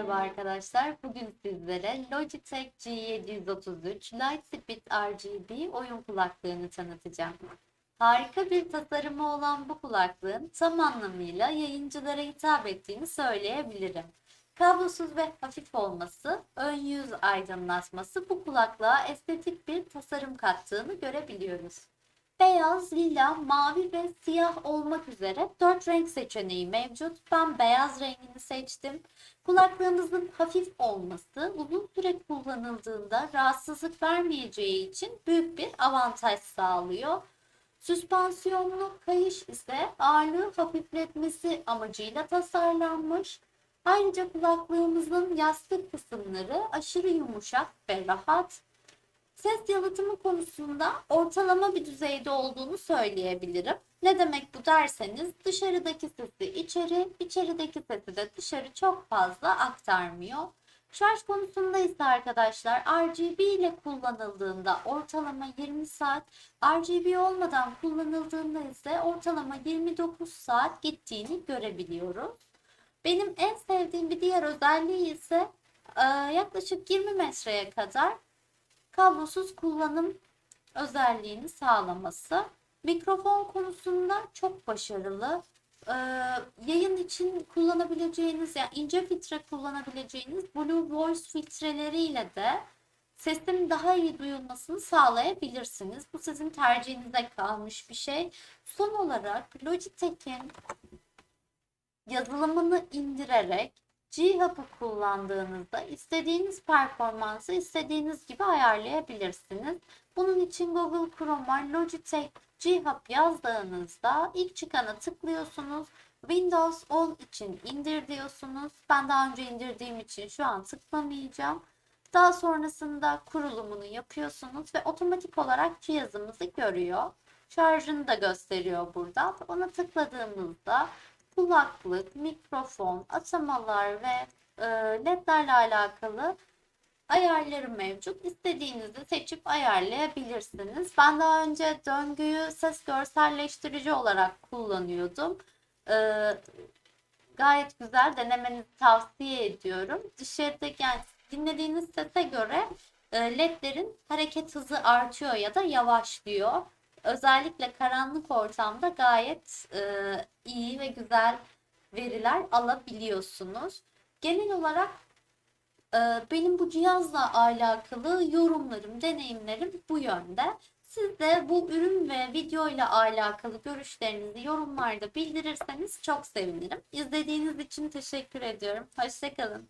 arkadaşlar. Bugün sizlere Logitech G733 Lightspeed RGB oyun kulaklığını tanıtacağım. Harika bir tasarımı olan bu kulaklığın tam anlamıyla yayıncılara hitap ettiğini söyleyebilirim. Kablosuz ve hafif olması, ön yüz aydınlatması bu kulaklığa estetik bir tasarım kattığını görebiliyoruz. Beyaz, lila, mavi ve siyah olmak üzere 4 renk seçeneği mevcut. Ben beyaz rengini seçtim. Kulaklığımızın hafif olması uzun süre kullanıldığında rahatsızlık vermeyeceği için büyük bir avantaj sağlıyor. Süspansiyonlu kayış ise ağırlığı hafifletmesi amacıyla tasarlanmış. Ayrıca kulaklığımızın yastık kısımları aşırı yumuşak ve rahat. Ses yalıtımı konusunda ortalama bir düzeyde olduğunu söyleyebilirim. Ne demek bu derseniz dışarıdaki sesi içeri, içerideki sesi de dışarı çok fazla aktarmıyor. Şarj konusunda ise arkadaşlar RGB ile kullanıldığında ortalama 20 saat, RGB olmadan kullanıldığında ise ortalama 29 saat gittiğini görebiliyoruz. Benim en sevdiğim bir diğer özelliği ise yaklaşık 20 metreye kadar kablosuz kullanım özelliğini sağlaması. Mikrofon konusunda çok başarılı. Ee, yayın için kullanabileceğiniz, yani ince filtre kullanabileceğiniz Blue Voice filtreleriyle de sesin daha iyi duyulmasını sağlayabilirsiniz. Bu sizin tercihinize kalmış bir şey. Son olarak Logitech'in yazılımını indirerek G-Hub'ı kullandığınızda istediğiniz performansı istediğiniz gibi ayarlayabilirsiniz. Bunun için Google Chrome'a Logitech G-Hub yazdığınızda ilk çıkana tıklıyorsunuz. Windows 10 için indir diyorsunuz. Ben daha önce indirdiğim için şu an tıklamayacağım. Daha sonrasında kurulumunu yapıyorsunuz ve otomatik olarak cihazımızı görüyor. Şarjını da gösteriyor burada. Ona tıkladığımızda kulaklık, mikrofon, atamalar ve e, ledlerle alakalı ayarları mevcut. İstediğinizi seçip ayarlayabilirsiniz. Ben daha önce döngüyü ses görselleştirici olarak kullanıyordum. E, gayet güzel denemenizi tavsiye ediyorum. Dışarıdaki yani dinlediğiniz sese göre e, ledlerin hareket hızı artıyor ya da yavaşlıyor özellikle karanlık ortamda gayet e, iyi ve güzel veriler alabiliyorsunuz. Genel olarak e, benim bu cihazla alakalı yorumlarım, deneyimlerim bu yönde. Siz de bu ürün ve video ile alakalı görüşlerinizi yorumlarda bildirirseniz çok sevinirim. İzlediğiniz için teşekkür ediyorum. Hoşçakalın.